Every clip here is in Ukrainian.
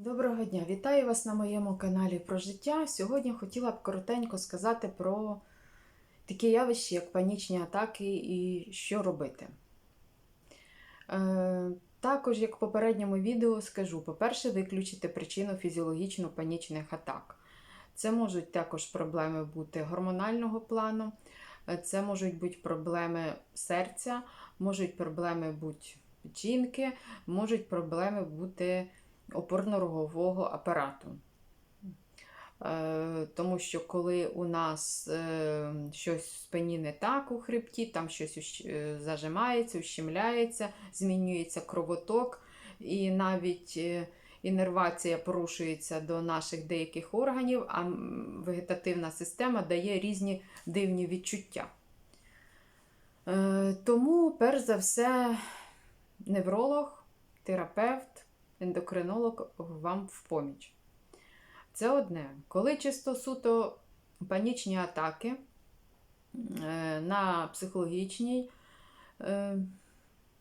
Доброго дня! Вітаю вас на моєму каналі про життя. Сьогодні хотіла б коротенько сказати про такі явища, як панічні атаки і що робити. Е, також, як в попередньому відео, скажу: по-перше, виключити причину фізіологічно панічних атак. Це можуть також проблеми бути гормонального плану, е, це можуть бути проблеми серця, можуть проблеми бути печінки, можуть проблеми бути опорно-рогового апарату. Е, Тому що коли у нас е, щось в спині не так у хребті, там щось е, зажимається, ущемляється, змінюється кровоток, і навіть інервація порушується до наших деяких органів, а вегетативна система дає різні дивні відчуття. Тому, перш за все, невролог, терапевт, ендокринолог вам в поміч. Це одне. Коли чисто суто панічні атаки е, на психологічній, е,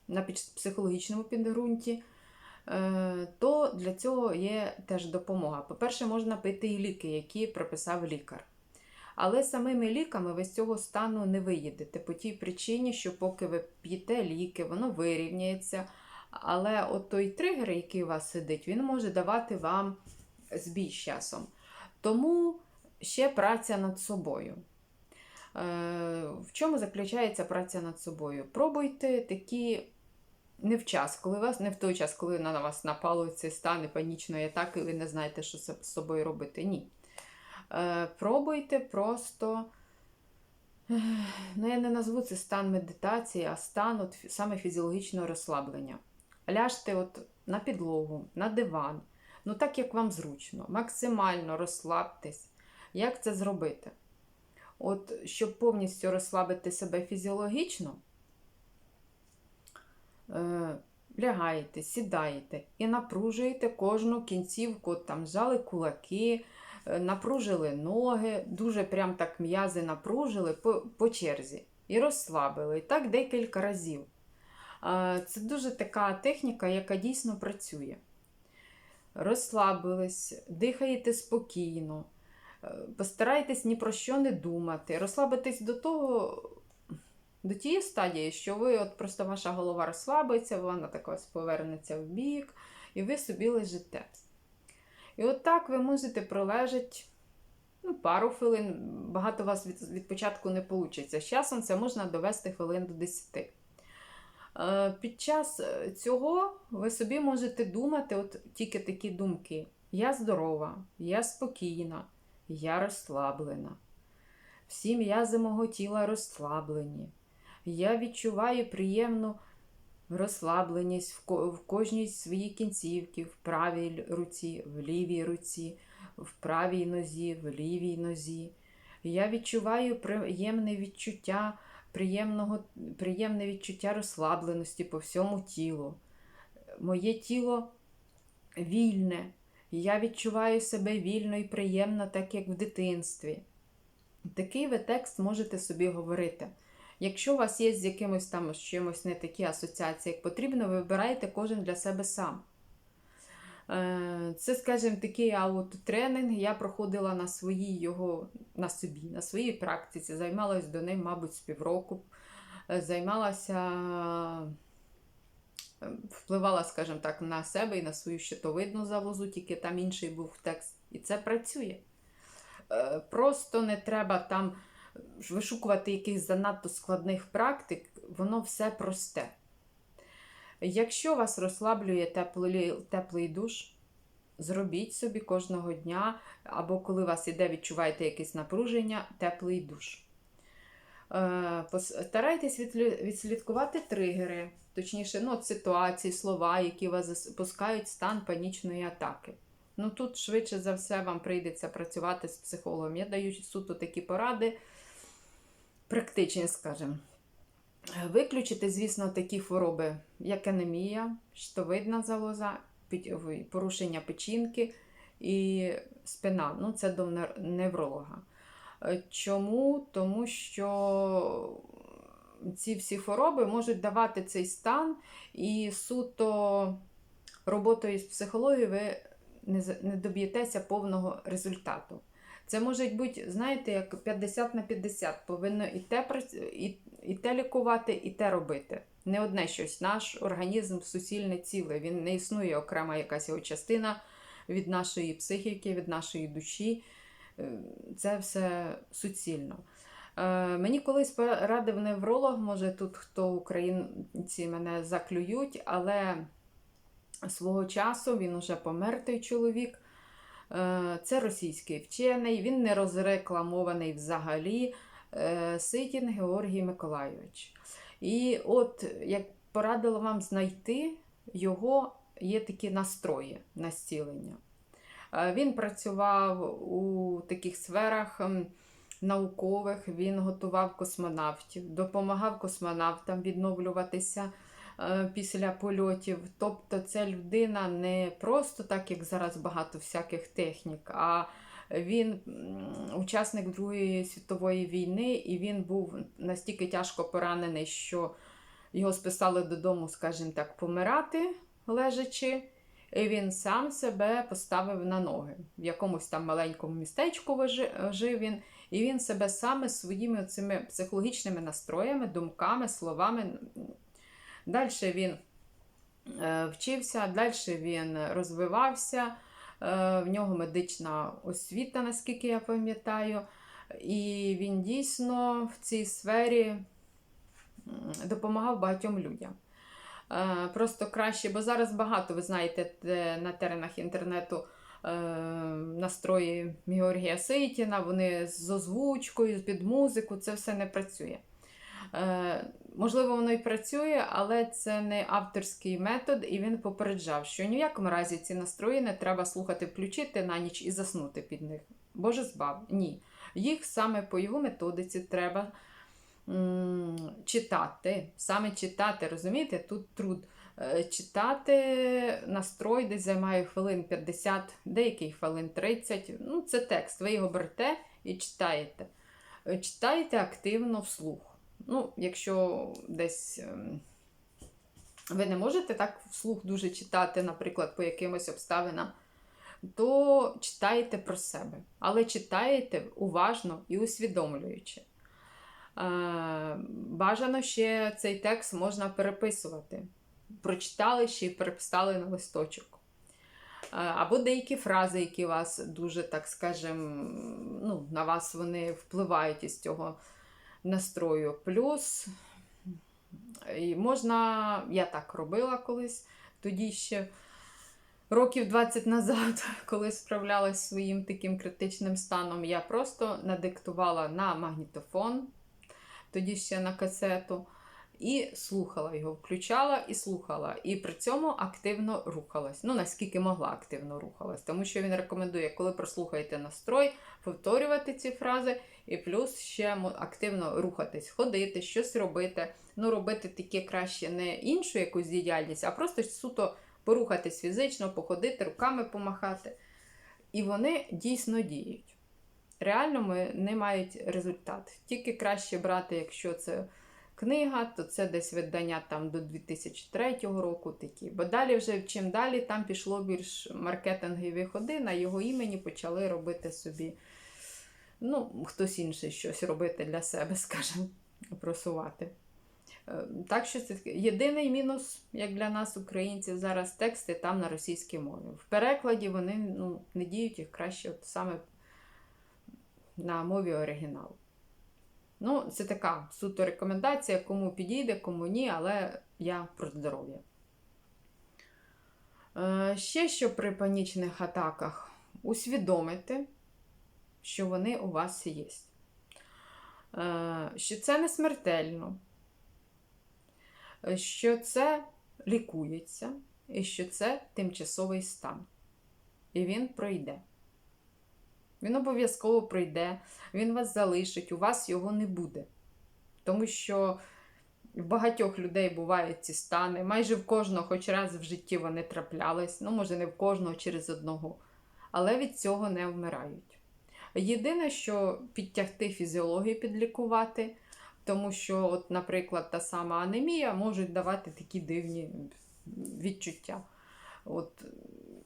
на психологічному підґрунті, е, то для цього є теж допомога. По-перше, можна пити і ліки, які прописав лікар. Але самими ліками ви з цього стану не виїдете по тій причині, що поки ви п'єте ліки, воно вирівняється. Але от той тригер, який у вас сидить, він може давати вам збій з часом. Тому ще праця над собою. Е, В чому заключається праця над собою? Пробуйте такі не в час, коли вас не в той час, коли на вас напало цей стан панічної атаки, і ви не знаєте, що з собою робити. Ні. Е, Пробуйте просто. Ну, я не назву це стан медитації, а стан от, саме фізіологічного розслаблення. Ляжте от на підлогу, на диван, ну так як вам зручно, максимально розслабтесь. Як це зробити? От, щоб повністю розслабити себе фізіологічно, е, лягаєте, сідаєте і напружуєте кожну кінцівку, там зжали кулаки, е, напружили ноги, дуже прям так м'язи напружили по, по черзі і розслабили. І так декілька разів. Це дуже така техніка, яка дійсно працює. Розслабились, дихаєте спокійно, е, постарайтесь ні про що не думати, розслабитесь до того, до тієї стадії, що ви от просто ваша голова розслабиться, вона так ось повернеться в бік, і ви собі лежите. І от так ви можете пролежати ну, пару хвилин. Багато у вас від, від початку не вийде. З часом це можна довести хвилин до 10. Е, Під час е, цього ви собі можете думати от тільки такі думки: я здорова, я спокійна, я розслаблена. Всі м'язи мого тіла розслаблені. Я відчуваю приємну розслабленість в, ко- в кожній своїй кінцівці, в правій руці, в лівій руці, в правій нозі, в лівій нозі. Я відчуваю приємне відчуття, приємного, приємне відчуття розслабленості по всьому тілу. Моє тіло вільне. Я відчуваю себе вільно і приємно, так як в дитинстві. Такий ви текст можете собі говорити. Якщо у вас є з якимось там з чимось не такі асоціації, як потрібно, ви вибираєте кожен для себе сам. Е, Це, скажімо, такий аутотренинг. Я проходила на своїй його на собі, на своїй практиці, займалась до неї, мабуть, з півроку. Е, Займалася, е, впливала, скажімо так, на себе і на свою щитовидну залозу, тільки там інший був текст. І це працює. Просто не треба там вишукувати якихось занадто складних практик, воно все просте. Якщо вас розслаблює теплий, теплий душ, зробіть собі кожного дня, або коли вас іде, відчуваєте якесь напруження, теплий душ. Е, Старайтесь відслідкувати тригери, точніше, ну, ситуації, слова, які вас запускають стан панічної атаки. Ну тут швидше за все вам прийдеться працювати з психологом. Я даю суто такі поради, практичні, скажімо. Виключити, звісно, такі хвороби, як анемія, щитовидна залоза, порушення печінки і спина. Ну, це до невролога. Е, Чому? Тому що ці всі хвороби можуть давати цей стан, і суто роботою з психологією ви не доб'єтеся повного результату. Це може бути, знаєте, як 50 на 50. Повинно і те, і, і те лікувати, і те робити. Не одне щось. Наш організм суцільне ціле. Він не існує окрема якась його частина від нашої психіки, від нашої душі. Е, Це все суцільно. Е, Мені колись порадив невролог, може тут хто українці мене заклюють, але свого часу він уже помер той чоловік. Е, Це російський вчений, він не розрекламований взагалі. Е, Ситін Георгій Миколайович. І от як порадила вам знайти його, є такі настрої на зцілення. Е, Він працював у таких сферах наукових, він готував космонавтів, допомагав космонавтам відновлюватися після польотів. Тобто це людина не просто так, як зараз багато всяких технік, а він учасник Другої світової війни, і він був настільки тяжко поранений, що його списали додому, скажімо так, помирати лежачи. І він сам себе поставив на ноги. В якомусь там маленькому містечку жив він, і він себе саме своїми цими психологічними настроями, думками, словами. Далі він е, вчився, далі він розвивався. Е, В нього медична освіта, наскільки я пам'ятаю. І він дійсно в цій сфері допомагав багатьом людям. Е, Просто краще, бо зараз багато, ви знаєте, на теренах інтернету настрої Георгія Ситіна, вони з озвучкою, під музику, це все не працює. Можливо, воно і працює, але це не авторський метод, і він попереджав, що ні в якому разі ці настрої не треба слухати, включити на ніч і заснути під них. Боже збав, ні. Їх саме по його методиці треба м, читати. Саме читати, розумієте, тут труд. Е, Читати настрой десь займає хвилин 50, деякий хвилин 30. Ну, це текст. Ви його берете і читаєте. Е, Читайте активно вслух. Ну, якщо десь ем, ви не можете так вслух дуже читати, наприклад, по якимось обставинам, то читайте про себе. Але читаєте уважно і усвідомлюючи. Е, Бажано ще цей текст можна переписувати. Прочитали ще й переписали на листочок. Е, Або деякі фрази, які вас дуже, так скажем, ну, на вас вони впливають із цього настрою. Плюс і можна, я так робила колись, тоді ще років 20 назад, коли справлялась своїм таким критичним станом, я просто надиктувала на магнітофон, тоді ще на касету, і слухала його, включала і слухала. І при цьому активно рухалась. Ну, наскільки могла активно рухалась. Тому що він рекомендує, коли прослухаєте настрой, повторювати ці фрази, і плюс ще активно рухатись, ходити, щось робити. Ну, робити таке краще не іншу якусь діяльність, а просто суто порухатись фізично, походити, руками помахати. І вони дійсно діють. Реально ми не мають результат. Тільки краще брати, якщо це книга, то це десь видання там до 2003 року такі. Бо далі вже чим далі там пішло більш маркетингові ходи, на його імені почали робити собі, ну, хтось інший щось робити для себе, скажімо, просувати. Е, Так що це єдиний мінус, як для нас, українців, зараз тексти там на російській мові. В перекладі вони ну, не діють їх краще от саме на мові оригіналу. Ну, це така суто рекомендація, кому підійде, кому ні, але я про здоров'я. Е, Ще що при панічних атаках усвідомити, що вони у вас є. Е, Що це не смертельно, що це лікується, і що це тимчасовий стан. І він пройде. Він обов'язково пройде, він вас залишить, у вас його не буде. Тому що в багатьох людей бувають ці стани, майже в кожного, хоч раз в житті вони траплялись, ну, може, не в кожного через одного, але від цього не вмирають. Єдине, що підтягти фізіологію, підлікувати, тому що, от, наприклад, та сама анемія можуть давати такі дивні відчуття. От,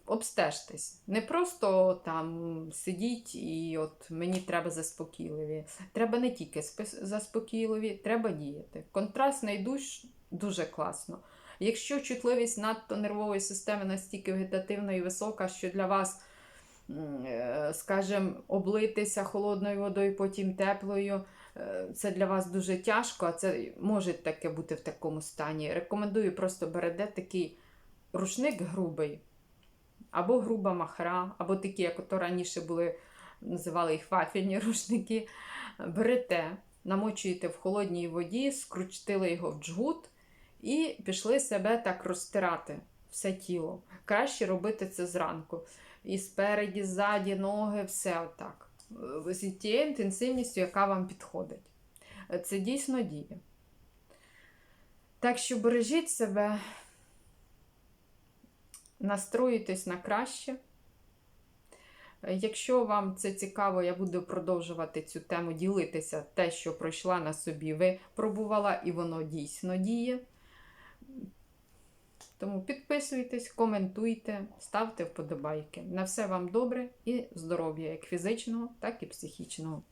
обстежтесь. Не просто там сидіть і от мені треба заспокійливі. Треба не тільки заспокійливі, треба діяти. Контрастний душ дуже класно. Якщо чутливість надто нервової системи настільки вегетативна і висока, що для вас, е, скажімо, облитися холодною водою, потім теплою, е, це для вас дуже тяжко, а це може таке бути в такому стані. Рекомендую просто берете такий рушник грубий, або груба махра, або такі, як ото раніше були, називали їх вафельні рушники. Берете, намочуєте в холодній воді, скручтили його в джгут і пішли себе так розтирати все тіло. Краще робити це зранку. І спереді, ззаді, ноги, все отак. З тією інтенсивністю, яка вам підходить. Це дійсно діє. Так що бережіть себе, настроюйтесь на краще. Якщо вам це цікаво, я буду продовжувати цю тему ділитися. Те, що пройшла на собі, ви пробувала, і воно дійсно діє. Тому підписуйтесь, коментуйте, ставте вподобайки. На все вам добре і здоров'я, як фізичного, так і психічного.